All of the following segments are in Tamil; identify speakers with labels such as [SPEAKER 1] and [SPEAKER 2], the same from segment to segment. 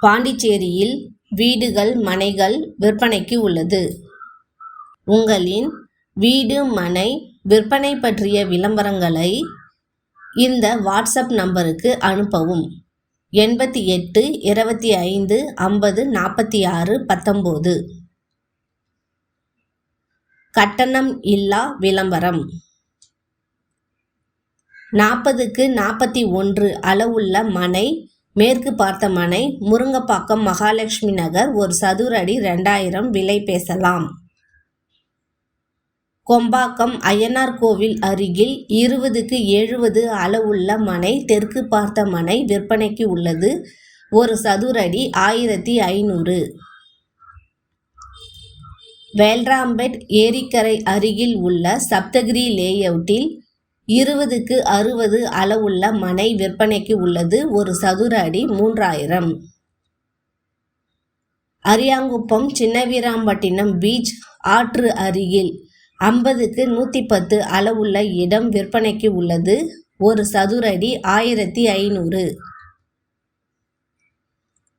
[SPEAKER 1] பாண்டிச்சேரியில் வீடுகள் மனைகள் விற்பனைக்கு உள்ளது. உங்களின் வீடு மனை விற்பனை பற்றிய விளம்பரங்களை இந்த வாட்ஸ்அப் நம்பருக்கு அனுப்பவும். எண்பத்தி எட்டு இருபத்தி ஐந்து ஐம்பது நாற்பத்தி ஆறு பத்தொம்போது. கட்டணம் இல்லா விளம்பரம். நாற்பதுக்கு நாற்பத்தி ஒன்று அளவுள்ள மனை மேற்கு பார்த்த மனை முருங்கப்பாக்கம் மகாலட்சுமி நகர் ஒரு சதுரடி ரெண்டாயிரம் விலை பேசலாம். கொம்பாக்கம் அய்யனார் கோவில் அருகில் இருபதுக்கு எழுபது அளவுள்ள மனை தெற்கு பார்த்த மனை விற்பனைக்கு உள்ளது. ஒரு சதுரடி ஆயிரத்தி ஐநூறு. வேல்ராம்பெட் ஏரிக்கரை அருகில் உள்ள சப்தகிரி லேஅவுட்டில் இருபதுக்கு அறுபது அளவுள்ள மனை விற்பனைக்கு உள்ளது. ஒரு சதுர அடி மூன்றாயிரம். அரியாங்குப்பம் சின்னவீராம்பட்டினம் பீச் ஆற்று அருகில் ஐம்பதுக்கு நூற்றி பத்து அளவுள்ள இடம் விற்பனைக்கு உள்ளது. ஒரு சதுரடி ஆயிரத்தி ஐநூறு.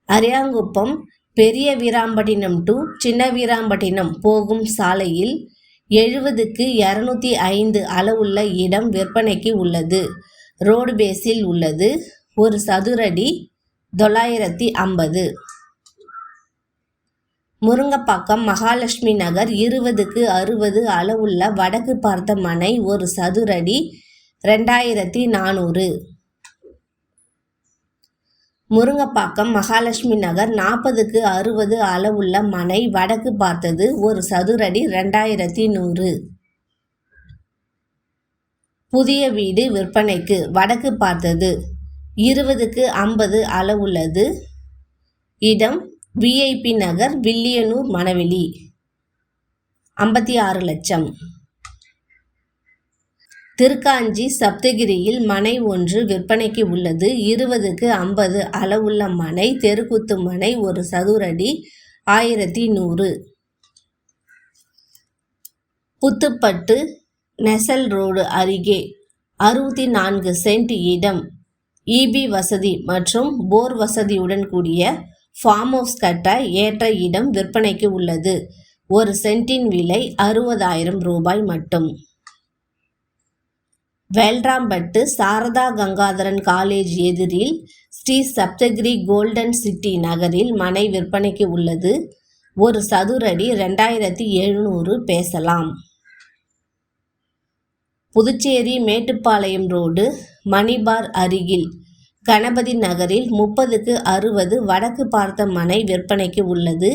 [SPEAKER 1] அரியாங்குப்பம் பெரிய வீராம்பட்டினம் டு சின்ன வீராம்பட்டினம் போகும் சாலையில் எழுபதுக்கு இரநூத்தி ஐந்து அளவுள்ள இடம் விற்பனைக்கு உள்ளது. ரோடு பேஸில் உள்ளது. ஒரு சதுரடி தொள்ளாயிரத்தி ஐம்பது. முருங்கப்பாக்கம் மகாலட்சுமி நகர் இருபதுக்கு அறுபது அளவுள்ள வடக்கு பார்த்த மனை ஒரு சதுரடி ரெண்டாயிரத்தி நானூறு. முருங்கப்பாக்கம் மகாலட்சுமி நகர் நாற்பதுக்கு அறுபது அளவுள்ள மனை வடக்கு பார்த்தது ஒரு சதுரடி ரெண்டாயிரத்தி நூறு. புதிய வீடு விற்பனைக்கு வடக்கு பார்த்தது இருபதுக்கு ஐம்பது அளவுள்ளது. இடம் விஐபி நகர் வில்லியனூர் மணவெளி. ஐம்பத்தி ஆறு லட்சம். திருக்காஞ்சி சப்தகிரியில் மனை ஒன்று விற்பனைக்கு உள்ளது. இருபதுக்கு ஐம்பது அளவுள்ள மனை தெருக்குத்து மனை ஒரு சதுரடி ஆயிரத்தி நூறு. புத்துப்பட்டு நெசல் ரோடு அருகே அறுபத்தி நான்கு சென்ட் இடம். இபி வசதி மற்றும் போர் வசதியுடன் கூடிய ஃபார்ம் ஹவுஸ் கட்ட ஏற்ற இடம் விற்பனைக்கு உள்ளது. ஒரு சென்ட்டின் விலை அறுபதாயிரம் ரூபாய் மட்டும். வேல்ராம்பட்டு சாரதா கங்காதரன் காலேஜ் எதிரில் ஸ்ரீ சப்தகிரி கோல்டன் சிட்டி நகரில் மனை விற்பனைக்கு உள்ளது. ஒரு சதுரடி ரெண்டாயிரத்தி எழுநூறு பேசலாம். புதுச்சேரி மேட்டுப்பாளையம் ரோடு மணிபார் அருகில் கணபதி நகரில் முப்பதுக்கு அறுபது வடக்கு பார்த்த மனை விற்பனைக்கு உள்ளது.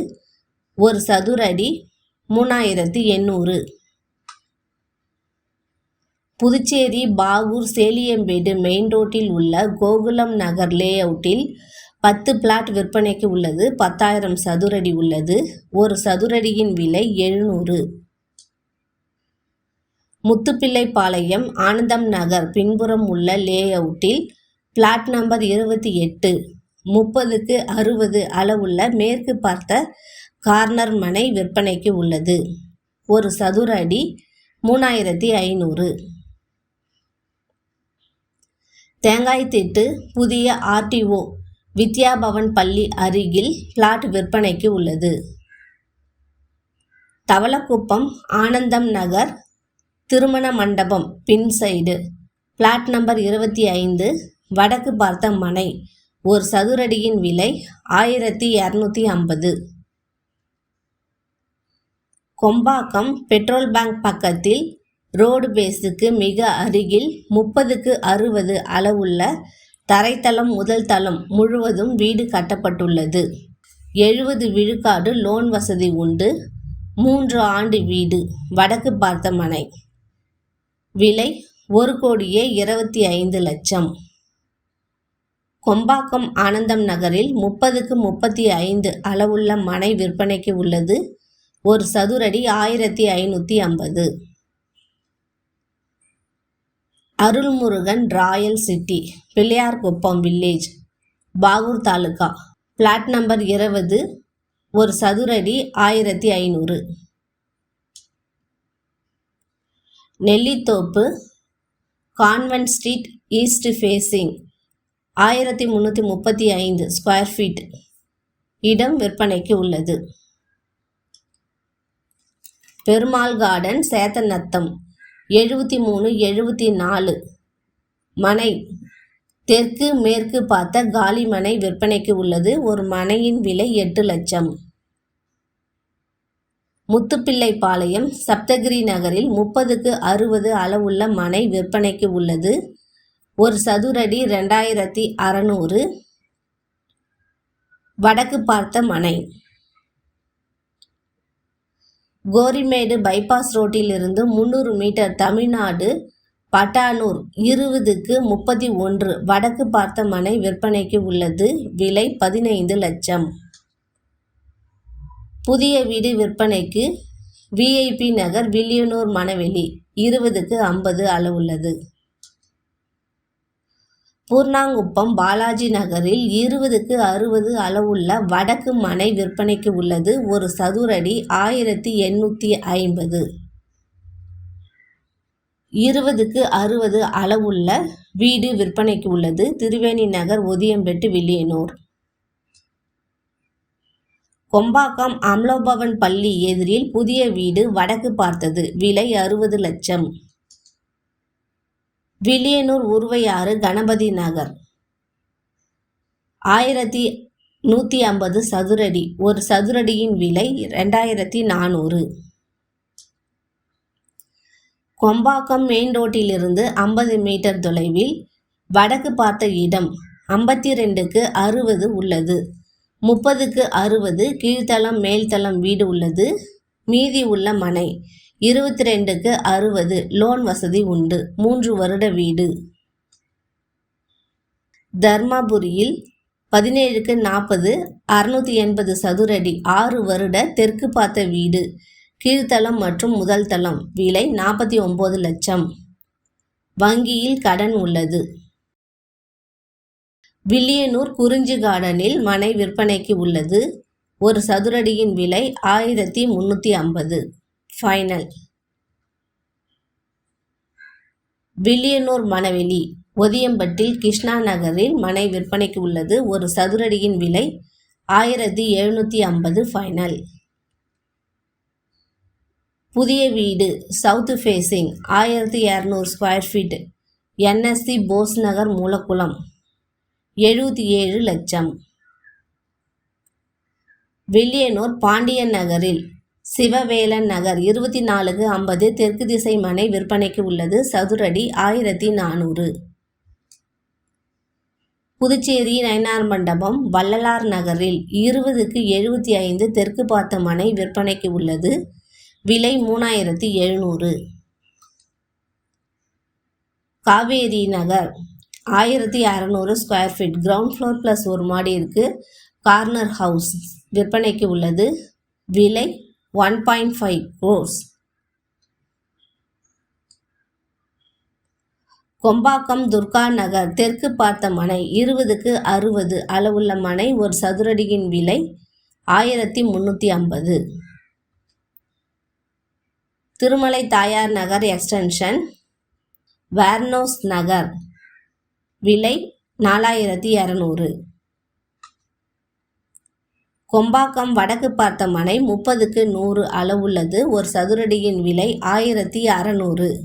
[SPEAKER 1] ஒரு சதுரடி மூணாயிரத்தி எண்ணூறு. புதுச்சேரி பாகூர் சேலியம்பேடு மெயின் ரோட்டில் உள்ள கோகுலம் நகர் லேஅவுட்டில் பத்து பிளாட் விற்பனைக்கு உள்ளது. பத்தாயிரம் சதுரடி உள்ளது. ஒரு சதுரடியின் விலை எழுநூறு. முத்துப்பிள்ளைப்பாளையம் ஆனந்தம் நகர் பின்புறம் உள்ள லேஅவுட்டில் பிளாட் நம்பர் இருபத்தி எட்டு. முப்பதுக்கு அறுபது அளவுள்ள மேற்கு பார்த்த கார்னர் மனை விற்பனைக்கு உள்ளது. ஒரு சதுர அடி மூணாயிரத்தி ஐநூறு. தேங்காய் தீட்டு புதிய ஆர்டிஓ வித்யாபவன் பள்ளி அருகில் பிளாட் விற்பனைக்கு உள்ளது. தவளக்குப்பம் ஆனந்தம் நகர் திருமண மண்டபம் பின் சைடு. பிளாட் நம்பர் இருபத்தி ஐந்து வடக்கு பார்த்த மனை. ஒரு சதுரடியின் விலை ஆயிரத்தி இரநூத்தி ஐம்பது. கொம்பாக்கம் பெட்ரோல் பேங்க் பக்கத்தில் ரோடு பேஸுக்கு மிக அருகில் முப்பதுக்கு அறுபது அளவுள்ள தரைத்தளம் முதல் தளம் முழுவதும் வீடு கட்டப்பட்டுள்ளது. எழுபது விழுக்காடு லோன் வசதி உண்டு. மூன்று ஆண்டு வீடு. வடக்கு பார்த்த மனை விலை ஒரு கோடியே இருபத்தி ஐந்து லட்சம். கொம்பாக்கம் ஆனந்தம் நகரில் முப்பதுக்கு முப்பத்தி ஐந்து அளவுள்ள மனை விற்பனைக்கு உள்ளது. ஒரு சதுரடி ஆயிரத்தி ஐநூற்றி ஐம்பது. Arulmurugan royal city Pillaiyar Kuppam village Bahour taluka. Plot number இருபது ஒரு சதுரடி ஆயிரத்தி ஐநூறு. Nellithope convent street east facing ஆயிரத்தி முந்நூற்றி முப்பத்தி ஐந்து ஸ்கொயர் ஃபீட் இடம் விற்பனைக்கு உள்ளது. பெருமாள் கார்டன் சேத்தநத்தம். எழுபத்தி மூணு எழுபத்தி நாலு மனை. தெற்கு மேற்கு பார்த்த காலி மனை விற்பனைக்கு உள்ளது. ஒரு மனையின் விலை எட்டு லட்சம். முத்துப்பிள்ளைப்பாளையம் சப்தகிரி நகரில் முப்பதுக்கு அறுபது அளவுள்ள மனை விற்பனைக்கு உள்ளது. ஒரு சதுரடி ரெண்டாயிரத்தி அறநூறு. வடக்கு பார்த்த மனை. கோரிமேடு பைபாஸ் ரோட்டிலிருந்து முந்நூறு மீட்டர் தமிழ்நாடு பட்டானூர் இருபதுக்கு முப்பத்தி ஒன்று வடக்கு பார்த்த மனை விற்பனைக்கு உள்ளது. விலை பதினைந்து லட்சம். புதிய வீடு விற்பனைக்கு விஐபி நகர் வில்லியனூர் மணவெளி இருபதுக்கு ஐம்பது அளவுள்ளது. பூர்ணாங்குப்பம் பாலாஜி நகரில் இருபதுக்கு அறுபது அளவுள்ள வடக்கு மனை விற்பனைக்கு உள்ளது. ஒரு சதுரடி ஆயிரத்தி எண்ணூற்றி ஐம்பது. இருபதுக்கு அறுபது அளவுள்ள வீடு விற்பனைக்கு உள்ளது. திருவேணி நகர் ஒதியம்பெட்டு வில்லியனூர். கொம்பாக்கம் அம்லோபவன் பள்ளி எதிரில் புதிய வீடு வடக்கு பார்த்தது. விலை அறுபது லட்சம். வில்லியனூர் உருவையாறு கணபதி நகர். ஆயிரத்தி நூற்றி ஐம்பது சதுரடி. ஒரு சதுரடியின் விலை ரெண்டாயிரத்தி நானூறு. கொம்பாக்கம் மெயின் ரோட்டிலிருந்து ஐம்பது மீட்டர் தொலைவில் வடக்கு பார்த்த இடம் ஐம்பத்தி ரெண்டுக்கு அறுபது உள்ளது. முப்பதுக்கு அறுபது கீழ்த்தளம் மேல்தளம் வீடு உள்ளது. மீதி உள்ள மனை இருபத்தி ரெண்டுக்கு அறுபது. லோன் வசதி உண்டு. மூன்று வருட வீடு. தர்மபுரியில் பதினேழுக்கு நாற்பது அறுநூற்றி எண்பது சதுரடி ஆறு வருட தெற்கு பார்த்த வீடு. கீழ்த்தளம் மற்றும் முதல் தளம். விலை நாற்பத்தி ஒம்பது லட்சம். வங்கியில் கடன் உள்ளது. வில்லியனூர் குறிஞ்சி கார்டனில் மனை விற்பனைக்கு உள்ளது. ஒரு சதுரடியின் விலை ஆயிரத்தி முந்நூற்றி ஐம்பது. ஃபைனல் வில்லியனூர் மணவெளி ஒதியம்பட்டில் கிருஷ்ணா நகரில் மனை விற்பனைக்கு உள்ளது. ஒரு சதுரடியின் விலை ஆயிரத்தி எழுநூற்றி ஐம்பது ஃபைனல் புதிய வீடு சவுத் ஃபேஸிங் ஆயிரத்தி இரநூறு square feet NSC Bose Nagar Moolakulam எழுபத்தி ஏழு லட்சம். வில்லியனூர் பாண்டியன் நகரில் சிவவேலன் நகர் இருபத்தி நாலுக்கு ஐம்பது தெற்கு திசை மனை விற்பனைக்கு உள்ளது. சதுரடி ஆயிரத்தி நானூறு. புதுச்சேரி நயனார் மண்டபம் வள்ளலார் நகரில் இருபதுக்கு எழுபத்தி ஐந்து தெற்கு பார்த்த மனை விற்பனைக்கு உள்ளது. விலை மூணாயிரத்தி எழுநூறு. காவேரி நகர் ஆயிரத்தி அறநூறு square feet. Ground floor plus ஒரு மாடி இருக்குது கார்னர் ஹவுஸ் விற்பனைக்கு உள்ளது. விலை one point five crores Kombakkam Durga Nagar தெற்கு பார்த்த மனை இருபதுக்கு அறுபது அளவுள்ள மனை ஒரு சதுரடியின் விலை ஆயிரத்தி முந்நூற்றி ஐம்பது. திருமலை தாயார் நகர் எக்ஸ்டென்ஷன் வேர்னோஸ் நகர் விலை நாலாயிரத்தி இரநூறு. கொம்பாக்கம் வடக்கு பார்த்த மனை முப்பதுக்கு நூறு அளவுள்ளது. ஒரு சதுரடியின் விலை ஆயிரத்தி அறநூறு.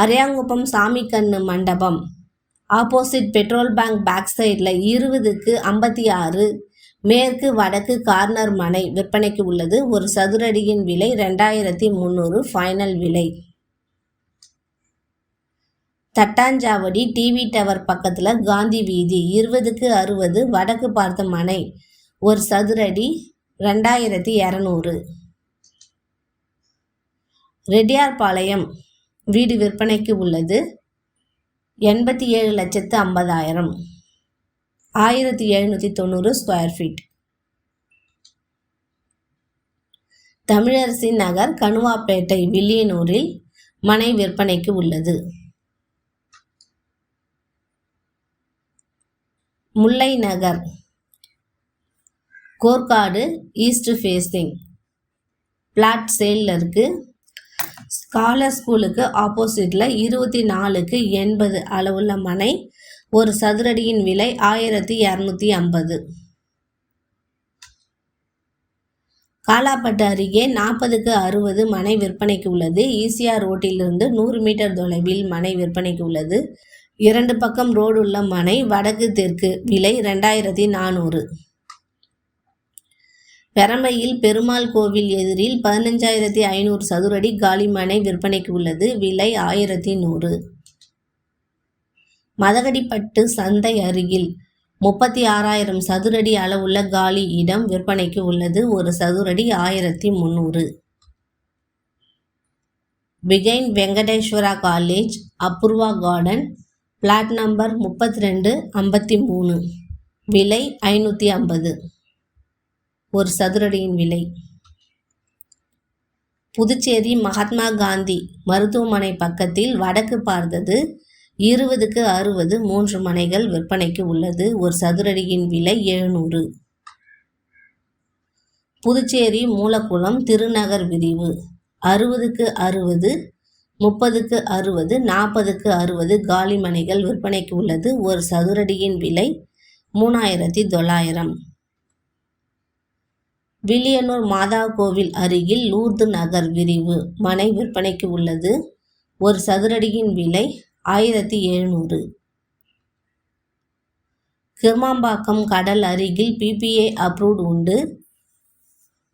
[SPEAKER 1] அரியாங்குப்பம் சாமிக்கண்ணு மண்டபம். ஆப்போசிட் பெட்ரோல் பேங்க் பேக் சைடில் இருபதுக்கு ஐம்பத்தி ஆறு. மேற்கு வடக்கு கார்னர் மனை விற்பனைக்கு உள்ளது. ஒரு சதுரடியின் விலை ரெண்டாயிரத்தி முந்நூறு ஃபைனல் விலை. தட்டாஞ்சாவடி டிவி டவர் பக்கத்தில் காந்தி வீதி இருபதுக்கு அறுபது வடக்கு பார்த்த மனை ஒரு சதுரடி ரெண்டாயிரத்தி இரநூறு. ரெட்டியார்பாளையம் வீடு விற்பனைக்கு உள்ளது எண்பத்தி ஏழு லட்சத்து ஐம்பதாயிரம். ஆயிரத்தி எழுநூற்றி தொண்ணூறு ஸ்கொயர் ஃபீட். தமிழரசி நகர் கணுவாப்பேட்டை வில்லியனூரில் மனை விற்பனைக்கு உள்ளது. Mullai Nagar. Korkadu east facing plot சேலில் இருக்குது ஸ்காலர் ஸ்கூலுக்கு ஆப்போசிட்டில் இருபத்தி நாலுக்கு எண்பது அளவுள்ள மனை. ஒரு சதுரடியின் விலை ஆயிரத்தி இரநூத்தி ஐம்பது. காலாப்பட்டு அருகே நாற்பதுக்கு அறுபது மனை விற்பனைக்கு உள்ளது. ஈசிஆர் ரோட்டிலிருந்து நூறு மீட்டர் தொலைவில் மனை விற்பனைக்கு உள்ளது. இரண்டு பக்கம் ரோடு உள்ள மனை வடக்கு தெற்கு விலை ரெண்டாயிரத்தி நானூறு. பெரமையில் பெருமாள் கோவில் எதிரில் பதினஞ்சாயிரத்தி ஐநூறு சதுரடி காலி மனை விற்பனைக்கு உள்ளது. விலை ஆயிரத்தி நூறு. மதகடிப்பட்டு சந்தை அருகில் முப்பத்தி ஆறாயிரம் சதுரடி அளவுள்ள காலி இடம் விற்பனைக்கு உள்ளது. ஒரு சதுரடி ஆயிரத்தி முந்நூறு பிகைன் Venkateswara college Apoorva garden plot number முப்பத்தி ரெண்டு ஐம்பத்தி மூணு விலை ஐநூற்றி ஐம்பது. ஒரு சதுரடியின் விலை. புதுச்சேரி மகாத்மா காந்தி மருத்துவமனை பக்கத்தில் வடக்கு பார்த்தது இருபதுக்கு அறுபது மூன்று மனைகள் விற்பனைக்கு உள்ளது. ஒரு சதுரடியின் விலை எழுநூறு. புதுச்சேரி மூலக்குளம் திருநகர் விரிவு. அறுபதுக்கு அறுபது முப்பதுக்கு அறுபது நாற்பதுக்கு அறுபது காலி மனைகள் விற்பனைக்கு உள்ளது. ஒரு சதுரடியின் விலை மூணாயிரத்தி தொள்ளாயிரம். வில்லியனூர் மாதா கோவில் அருகில் லூர்து நகர் விரிவு மனை விற்பனைக்கு உள்ளது. ஒரு சதுரடியின் விலை ஆயிரத்தி எழுநூறு. கிருமாம்பாக்கம் கடல் அருகில் பிபிஏ அப்ரூவ்ட் உண்டு.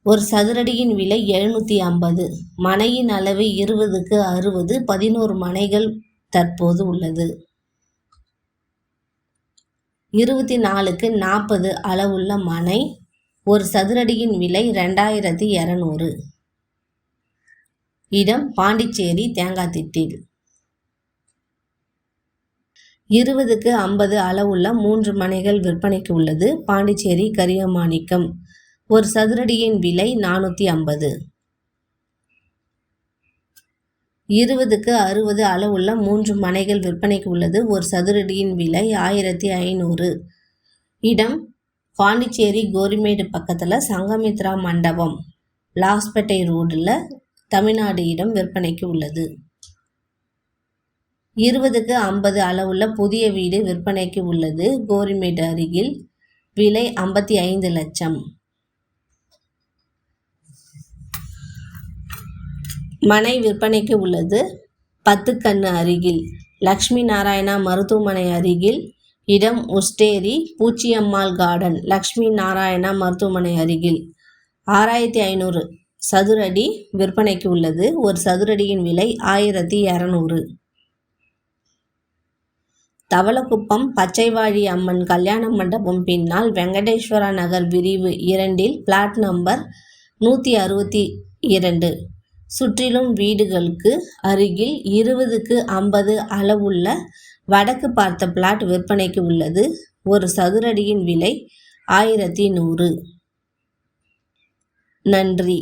[SPEAKER 1] ஒரு சதுரடியின் விலை எழுநூற்றி ஐம்பது. மனையின் அளவு இருபதுக்கு அறுபது. பதினோரு மனைகள் தற்போது உள்ளது. இருபத்தி நாலுக்கு நாற்பது அளவுள்ள மனை ஒரு சதுரடியின் விலை ரெண்டாயிரத்தி இரநூறு. இடம் பாண்டிச்சேரி தேங்காய்த்திட்டில் இருபதுக்கு ஐம்பது அளவுள்ள மூன்று மனைகள் விற்பனைக்கு உள்ளது. பாண்டிச்சேரி கரியமாணிக்கம். ஒரு சதுரடியின் விலை நானூற்றி ஐம்பது. இருபதுக்கு அறுபது அளவுள்ள மூன்று மனைகள் விற்பனைக்கு உள்ளது. ஒரு சதுரடியின் விலை ஆயிரத்தி ஐநூறு. இடம் பாண்டிச்சேரி கோரிமேடு பக்கத்தில் சங்கமித்ரா மண்டபம். லாஸ்பேட்டை ரோடில் தமிழ்நாடு இடம் விற்பனைக்கு உள்ளது. இருபதுக்கு ஐம்பது அளவுள்ள புதிய வீடு விற்பனைக்கு உள்ளது. கோரிமேடு அருகில் விலை ஐம்பத்தி ஐந்து லட்சம். மனை விற்பனைக்கு உள்ளது. பத்துக்கண்ணு அருகில். லக்ஷ்மி நாராயணா மருத்துவமனை அருகில். இடம் உஸ்டேரி பூச்சியம்மாள் கார்டன். லக்ஷ்மி நாராயணா மருத்துவமனை அருகில். ஆறாயிரத்தி ஐநூறு. சதுரடி விற்பனைக்கு உள்ளது. ஒரு சதுரடியின் விலை ஆயிரத்தி இரநூறு. தவளக்குப்பம் பச்சைவாழி அம்மன் கல்யாண மண்டபம் பின்னால் வெங்கடேஸ்வரா நகர் விரிவு இரண்டில் பிளாட் நம்பர் நூற்றி அறுபத்தி இரண்டு. சுற்றிலும் வீடுகளுக்கு அருகில் இருபதுக்கு ஐம்பது அளவுள்ள வடக்கு பார்த்த பிளாட் விற்பனைக்கு உள்ளது. ஒரு சதுரடியின் விலை ஆயிரத்தி நூறு. நன்றி.